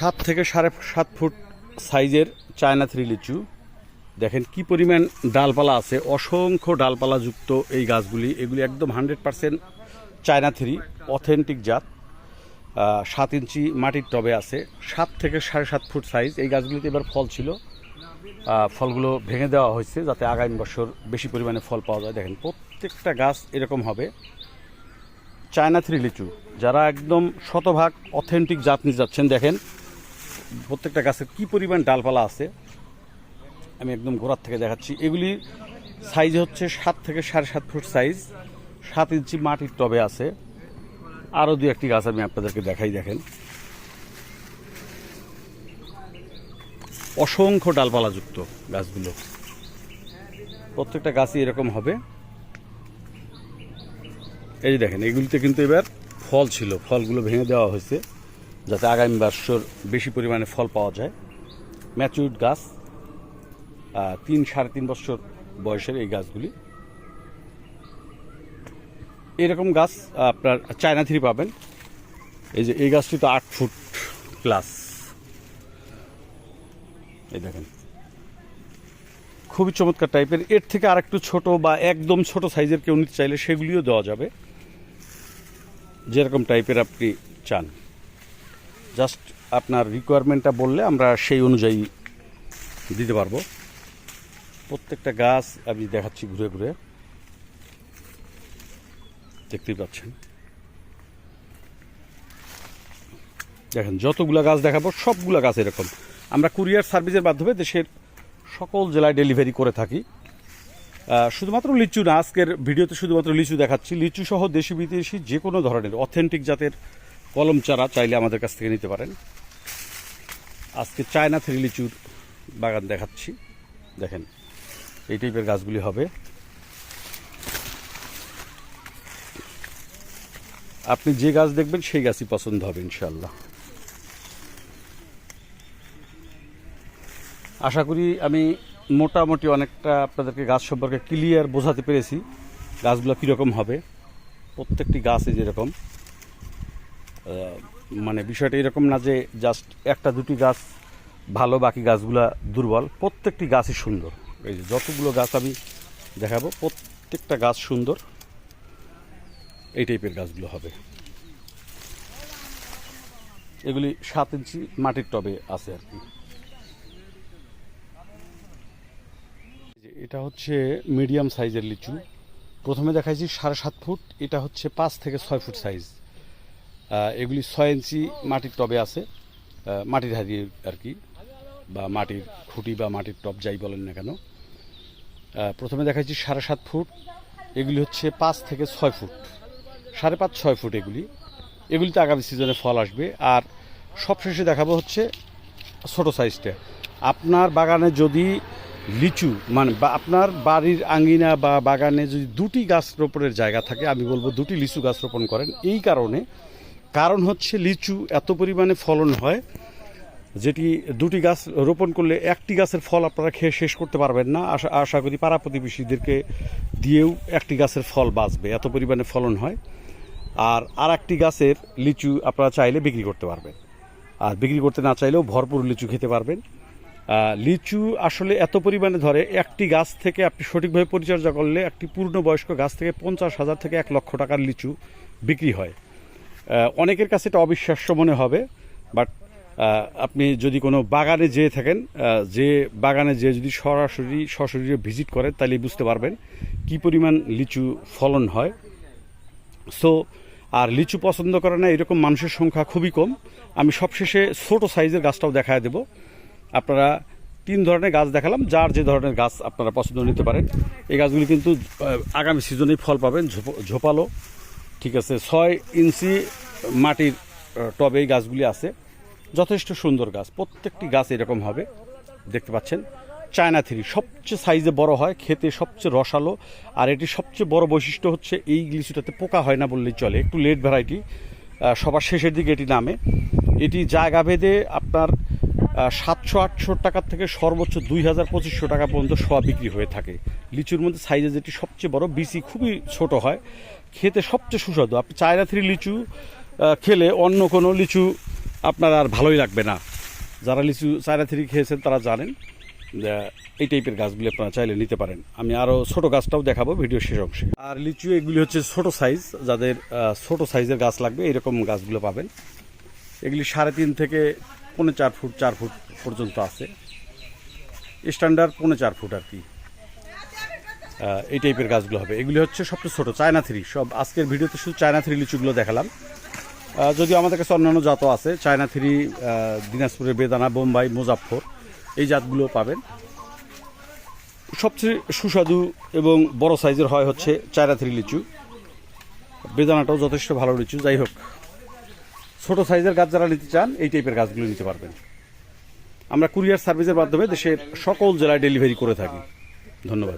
সাত থেকে সাড়ে সাত ফুট সাইজের চায়না থ্রি লিচু। দেখেন কি পরিমাণ ডালপালা আছে, অসংখ্য ডালপালা যুক্ত এই গাছগুলি। এগুলি একদম hundred percent China three, authentic জাত। সাত ইঞ্চি মাটির টবে আছে। সাত থেকে সাড়ে সাত ফুট সাইজ। এই গাছগুলিতে এবার ফল ছিল। ফলগুলো ভেঙে দেওয়া হয়েছে যাতে আগামী বছর বেশি পরিমাণে ফল পাওয়া যায়। দেখেন প্রত্যেকটা গাছ এরকম হবে। চায়না থ্রি লিচু, যারা একদম শতভাগ অথেন্টিক জাত নিয়ে যাচ্ছেন, দেখেন প্রত্যেকটা গাছের কি পরিমাণ ডালপালা আছে, আমি একদম গোড়ার থেকে দেখাচ্ছি। এগুলি সাইজ হচ্ছে সাত থেকে সাড়ে সাত ফুট সাইজ সাত ইঞ্চি মাটির টবে আছে। আরও দু একটি গাছ আমি আপনাদেরকে দেখাই, দেখেন। অসংখ্য ডালপালাযুক্ত গাছগুলো। প্রত্যেকটা গাছই এরকম হবে। এই দেখেন, এগুলিতে কিন্তু এবার ফল ছিল, ফলগুলো ভেঙে দেওয়া হয়েছে। যাতে আগামী বছর বেশি পরিমাণে ফল পাওয়া যায়। ম্যাচুরড গাছ তিন সাড়ে তিন বছর বয়সের এই গাছগুলি। এরকম গাছ আপনার চায়না থ্রি পাবেন। এই যে, এই গাছটি তো আট ফুট প্লাস এই দেখেন। খুবই চমৎকার টাইপের। এর থেকে আরেকটু ছোট বা একদম ছোট সাইজের কেউ নিতে চাইলে সেগুলিও দেওয়া যাবে। যেরকম টাইপের আপনি চান। জাস্ট আপনার রিকোয়ারমেন্টটা বললে আমরা সেই অনুযায়ী দিতে পারব। প্রত্যেকটা গাছ আমি দেখাচ্ছি ঘুরে ঘুরে। দেখতেই পাচ্ছেন। দেখেন, যতগুলা গাছ দেখাবো, সবগুলা গাছ এরকম। আমরা কুরিয়ার সার্ভিসের মাধ্যমে দেশের সকল জেলায় ডেলিভারি করে থাকি। শুধুমাত্র লিচু না, আজকের ভিডিওতে শুধুমাত্র লিচু দেখাচ্ছি। লিচু সহ দেশি বিদেশি যে কোনো ধরনের অথেন্টিক জাতের কলম চারা চাইলে আমাদের কাছ থেকে নিতে পারেন। আজকে চায়না থ্রি লিচুর বাগান দেখাচ্ছি। দেখেন, এই টাইপের গাছগুলি হবে। আপনি যে গাছ দেখবেন, সেই গাছই পছন্দ হবে ইনশাল্লাহ আশা করি আমি মোটামুটি অনেকটা আপনাদেরকে গাছ সম্পর্কে ক্লিয়ার বোঝাতে পেরেছি। গাছগুলো কীরকম হবে? প্রত্যেকটি গাছে যেরকম। মানে বিষয়টা এরকম না যে জাস্ট একটা দুটি গাছ ভালো, বাকি গাছগুলা দুর্বল। প্রত্যেকটি গাছই সুন্দর। এই যে যতগুলো গাছ আমি দেখাবো, প্রত্যেকটা গাছ সুন্দর। এই টাইপের গাছগুলো হবে। এগুলি সাত ইঞ্চি মাটির টবে আছে আর কি। এটা হচ্ছে মিডিয়াম সাইজের লিচু। প্রথমে দেখাইছি সাড়ে সাত ফুট, এটা হচ্ছে পাঁচ থেকে ছয় ফুট সাইজ। এগুলি ছয় ইঞ্চি মাটির টবে আছে। মাটির হারি আর কি, বা মাটির খুঁটি বা মাটির টব যাই বলেন না কেন। প্রথমে দেখাইছি সাড়ে সাত ফুট। এগুলি হচ্ছে পাঁচ থেকে ছয় ফুট। সাড়ে পাঁচ, ছয় ফুট এগুলি। এগুলিতে আগামী সিজনে ফল আসবে। আর সবশেষে দেখাবো হচ্ছে ছোট সাইজটা। আপনার বাগানে যদি লিচু মানে বা আপনার বাড়ির আঙ্গিনা বা বাগানে যদি দুটি গাছ রোপণের জায়গা থাকে, আমি বলব দুটি লিচু গাছ রোপণ করেন। এই কারণে কারণ হচ্ছে লিচু এত পরিমাণে ফলন হয়, যেটি দুটি গাছ রোপণ করলে একটি গাছের ফল আপনারা খেয়ে শেষ করতে পারবেন না। আশা আশা করি পাড়া প্রতিবেশীদেরকে দিয়েও একটি গাছের ফল বাঁচবে, এত পরিমাণে ফলন হয়। আর আর একটি গাছের লিচু আপনারা চাইলে বিক্রি করতে পারবেন। আর বিক্রি করতে না চাইলেও ভরপুর লিচু খেতে পারবেন। লিচু আসলে এত পরিমাণে ধরে, একটি গাছ থেকে আপনি সঠিকভাবে পরিচর্যা করলে একটি পূর্ণবয়স্ক গাছ থেকে পঞ্চাশ হাজার থেকে এক লক্ষ টাকার লিচু বিক্রি হয়। অনেকের কাছে এটা অবিশ্বাস্য মনে হবে বাট আপনি যদি কোনো বাগানে যেয়ে থাকেন যে বাগানে যে যদি সরাসরি, সশরীরে ভিজিট করেন, তাহলে বুঝতে পারবেন কি পরিমাণ লিচু ফলন হয়। সো আর লিচু পছন্দ করে না, এরকম মানুষের সংখ্যা খুবই কম। আমি সবশেষে ছোট সাইজের গাছটাও দেখায় দেব। আপনারা তিন ধরনের গাছ দেখালাম, যার যে ধরনের গাছ আপনারা পছন্দ নিতে পারেন। এই গাছগুলি কিন্তু আগামী সিজনেই ফল পাবেন, ঝোপ- ঝোপালো। ঠিক আছে, ছয় ইঞ্চি মাটির টবে এই গাছগুলি আছে। যথেষ্ট সুন্দর গাছ, প্রত্যেকটি গাছ এরকম হবে, দেখতে পাচ্ছেন। চায়না থ্রি, সবচেয়ে সাইজে বড় হয়, খেতে সবচেয়ে রসালো, আর এটি সবচেয়ে বড় বৈশিষ্ট্য হচ্ছে এই লিচুটাতে পোকা হয় না বললেই চলে, একটু লেট ভ্যারাইটি সবার শেষের দিকে এটি নামে। এটি জায়গা ভেদে আপনার সাতশো আটশো টাকার থেকে সর্বোচ্চ দুই হাজার পঁচিশশো টাকা পর্যন্ত সোয়া বিক্রি হয়ে থাকে। লিচুর মধ্যে সাইজে যেটি সবচেয়ে বড়, বিসি খুবই ছোট হয়। খেতে সবচেয়ে সুস্বাদু। আপনি চায়না থ্রি লিচু খেলে অন্য কোনো লিচু আপনার আর ভালোই লাগবে না। যারা লিচু, চায়না থ্রি খেয়েছেন তারা জানেন এই টাইপের গাছগুলি আপনারা চাইলে নিতে পারেন। আমি আরও ছোট গাছটাও দেখাবো ভিডিও শেষ অংশে। আর লিচু এগুলি হচ্ছে ছোট সাইজ যাদের ছোট সাইজের গাছ লাগবে, এরকম গাছগুলো পাবেন। এগুলি সাড়ে তিন থেকে পৌনে চার ফুট চার ফুট পর্যন্ত আছে। স্ট্যান্ডার্ড পৌনে চার ফুট আর কি। এই টাইপের গাছগুলো হবে। এগুলি হচ্ছে সবচেয়ে ছোটো, চায়না থ্রি। সব আজকের ভিডিওতে শুধু চায়না থ্রি লিচুগুলো দেখালাম। যদিও আমাদের কাছে অন্যান্য জাতও আছে, চায়না থ্রি দিনাজপুরের বেদানা, বোম্বাই মুজাফর এই জাতগুলো পাবেন। সবচেয়ে সুস্বাদু এবং বড় সাইজের হয় হচ্ছে চায়না থ্রি লিচু। বেদানাটাও যথেষ্ট ভালো লিচু। যাই হোক ছোট সাইজের গাছ যারা নিতে চান, এই টাইপের গাছগুলো নিতে পারবেন। আমরা কুরিয়ার সার্ভিসের মাধ্যমে দেশের সকল জেলায় ডেলিভারি করে থাকি। ধন্যবাদ।